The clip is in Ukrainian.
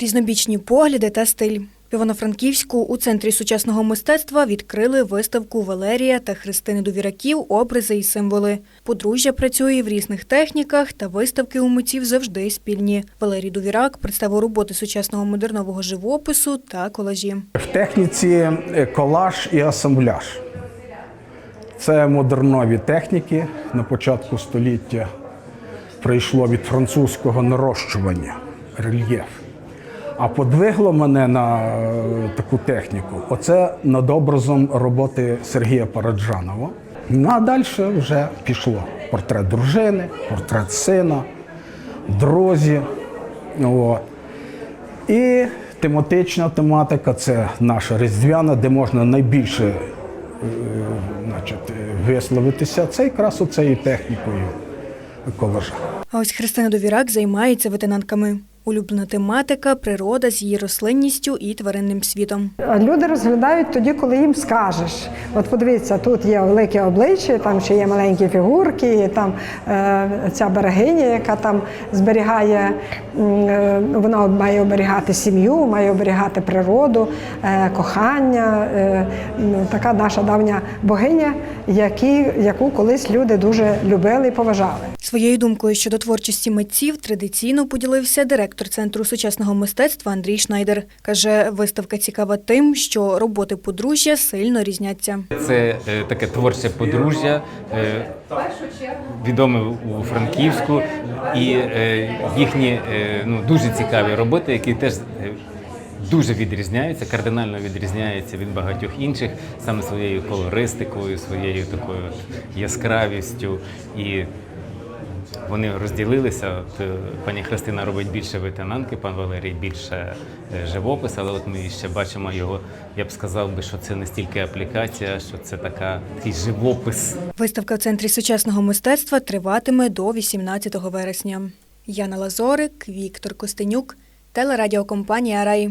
Різнобічні погляди та стиль. В Івано-Франківську у центрі сучасного мистецтва відкрили виставку Валерія та Христини Довіраків Образи і символи. Подружжя працює в різних техніках, та виставки у митців завжди спільні. Валерій Довірак представив роботи сучасного модернового живопису та колажі. В техніці е, колаж і асамбляж. Це модернові техніки на початку століття прийшло від французького нарощування, рельєф. А подвигло мене на е, таку техніку. Оце над образом роботи Сергія Параджанова. Ну а далі вже пішло портрет дружини, портрет сина, друзі. От. І тематична тематика це наша різдвяна, де можна найбільше е, значить, висловитися. Це якраз оцею технікою колажа. А ось Христина Довірак займається ветенанками. Улюблена тематика природа з її рослинністю і тваринним світом. Люди розглядають тоді, коли їм скажеш. От подивіться, тут є велике обличчя, там ще є маленькі фігурки, там е, ця берегиня, яка там зберігає, е, вона має оберігати сім'ю, має оберігати природу, е, кохання. Ну, така наша давня богиня, які, яку колись люди дуже любили і поважали. Своєю думкою щодо творчості митців традиційно поділився директор Центру сучасного мистецтва Андрій Шнайдер. Каже, виставка цікава тим, що роботи подружжя сильно різняться. Це е, таке творче подружжя, е, відоме у Франківську, і е, їхні ну, дуже цікаві роботи, які теж дуже відрізняються, кардинально відрізняються від багатьох інших, саме своєю колористикою, своєю такою яскравістю. І вони розділилися. От, е, пані Христина робить більше ветенанки, пан Валерій більше е, живопис, але от ми ще бачимо його. Я б сказав би, що це не стільки аплікація, що це така такий живопис. Виставка в Центрі сучасного мистецтва триватиме до 18 вересня. Яна Лазорик, Віктор Костенюк, телерадіокомпанія Рай.